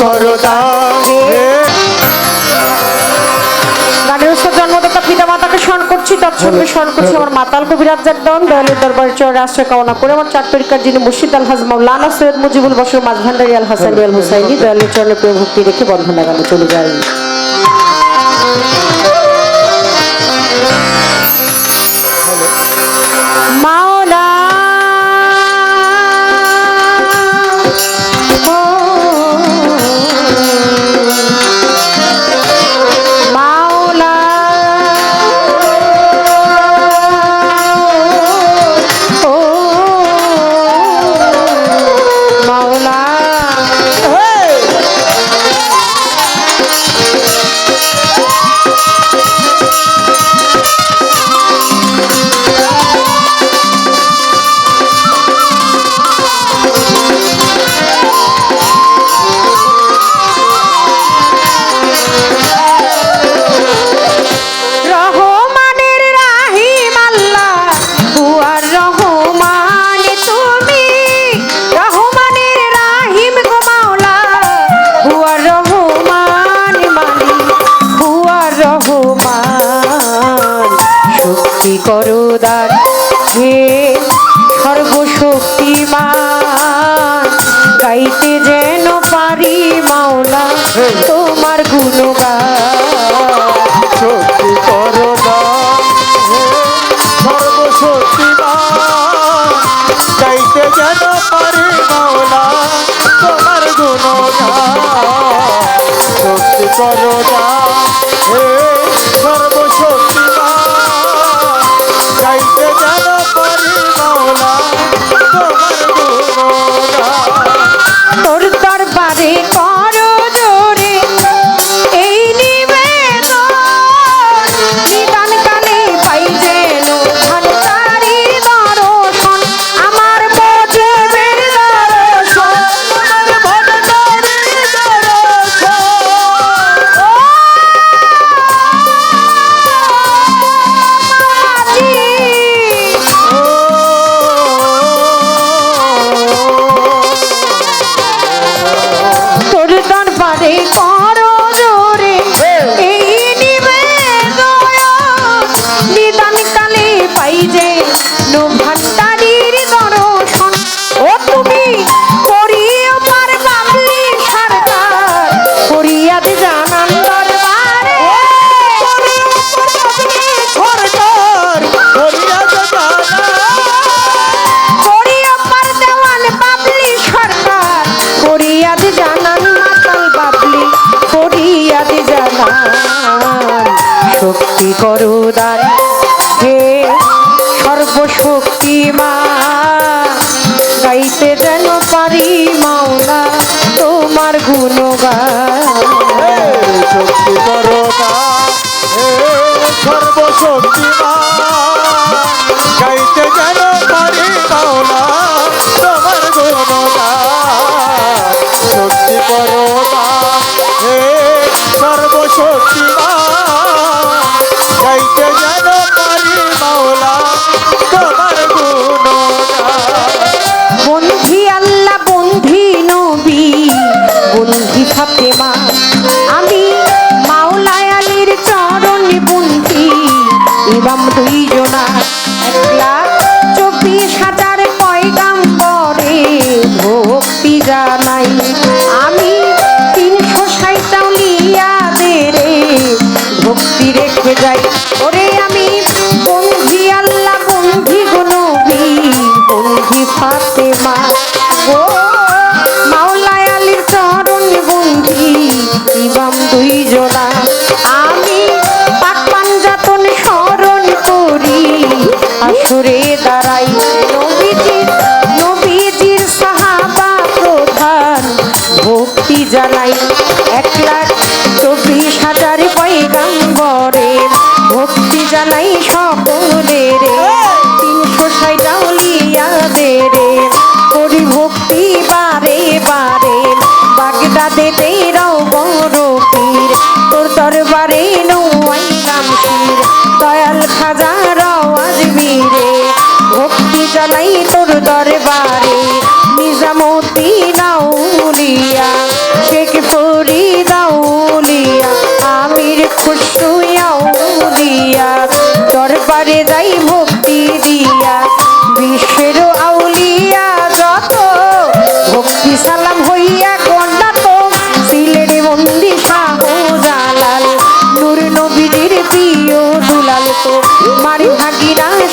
করো দান হে। গানের জন্মদাতা পিতা মাতাকে স্মরণ করছি তৎসঙ্গে স্মরণ করছি আমার মাতাল কবিরাজ একদম দয়ালের দরবার চর আশ্রয় কামনা করে আমার চার তরিকার যিনি মুর্শিদ আল হাজ মাওলানা সৈয়দ মুজিবুল বসর মাঝ ভান্ডারি আল হাসানি আল হুসাইনি দয়ালের চরণে প্রিয় ভক্তি রেখে বন্ধনা গানে চলে যাই গাইতে পারি মাওলা তোমার গুণগান করো দান হে শক্তি করো দান হে সর্বশক্তি মা গাইতে যেন পারি মাওলা তোমার গুণগান। শক্তি করো দান হে সর্বশক্তিমান রেখে যাই ওরে আমি বন্ধি আল্লাহ, বন্ধি গুনবি বন্ধি ফাতেমা ও মাওলায় আলীর চরণ বন্ধি, ইমাম দুই জোড়া। আমি পাক পাঞ্জাতন স্মরণ করি, আসরে দাঁড়াই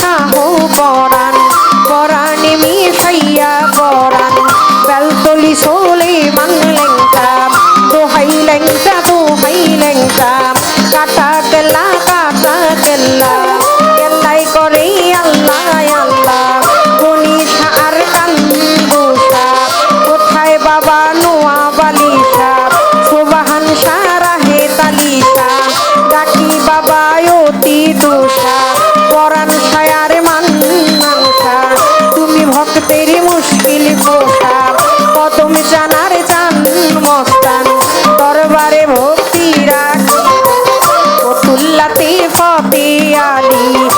না হোক কবে আনি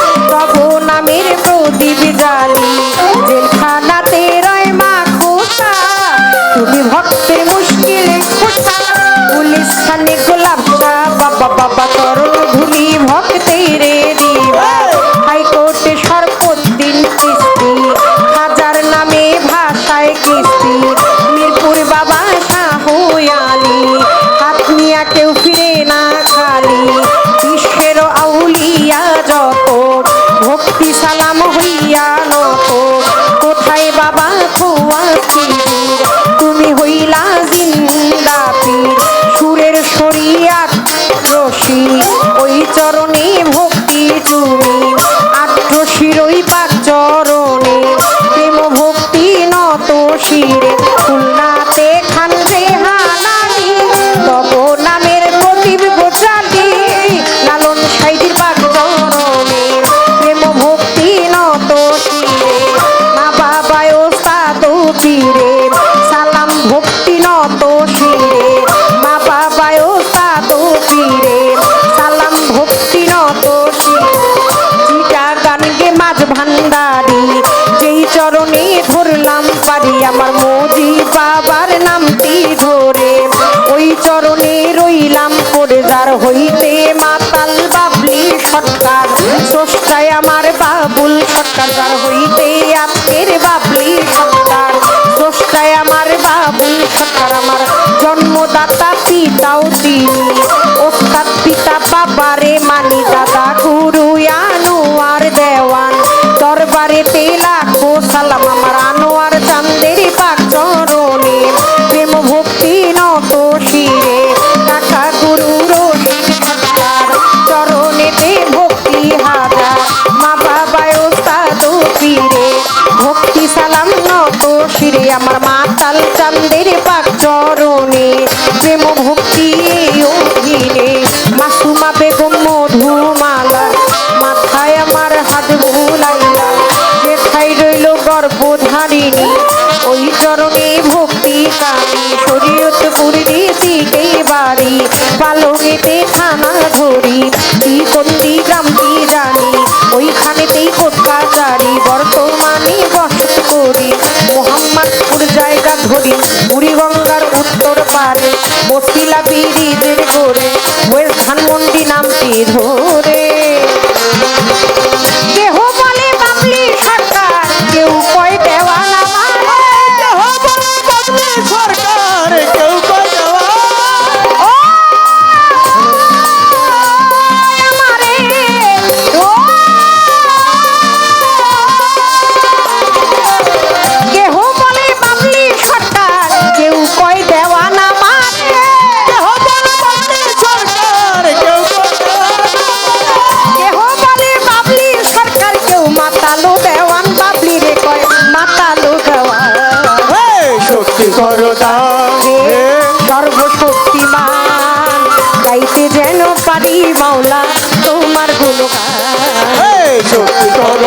আমার মোদি বাবার নামটি ধরে? ওই চরণে রইলাম করে যার হইতে। মাতাল বাবলি সরকার, স্রষ্টায় আমার বাবুল সরকার। যার হইতে আজকের বাবলি সরকার, স্রষ্টায় আমার বাবুল সরকার। আমার জন্মদাতা পিতাও তিনি। দুর্নীতিকে বাড়ি? পালঙেতে থানা ধরি কি কোনটি গ্রাম জানি? ওইখানেতেই কোথায় জারি বর্তমানে বস করি মোহাম্মদপুর জায়গা ধরি, বুড়িগঙ্গার উত্তর পারে, বসিলা পিড়িদের করে ওয়েস্ট ধানমন্ডি করদান হে সর্বশক্তিমান গাইতে যেন পারি মাওলা তোমার গুণগান। হে শক্তি কর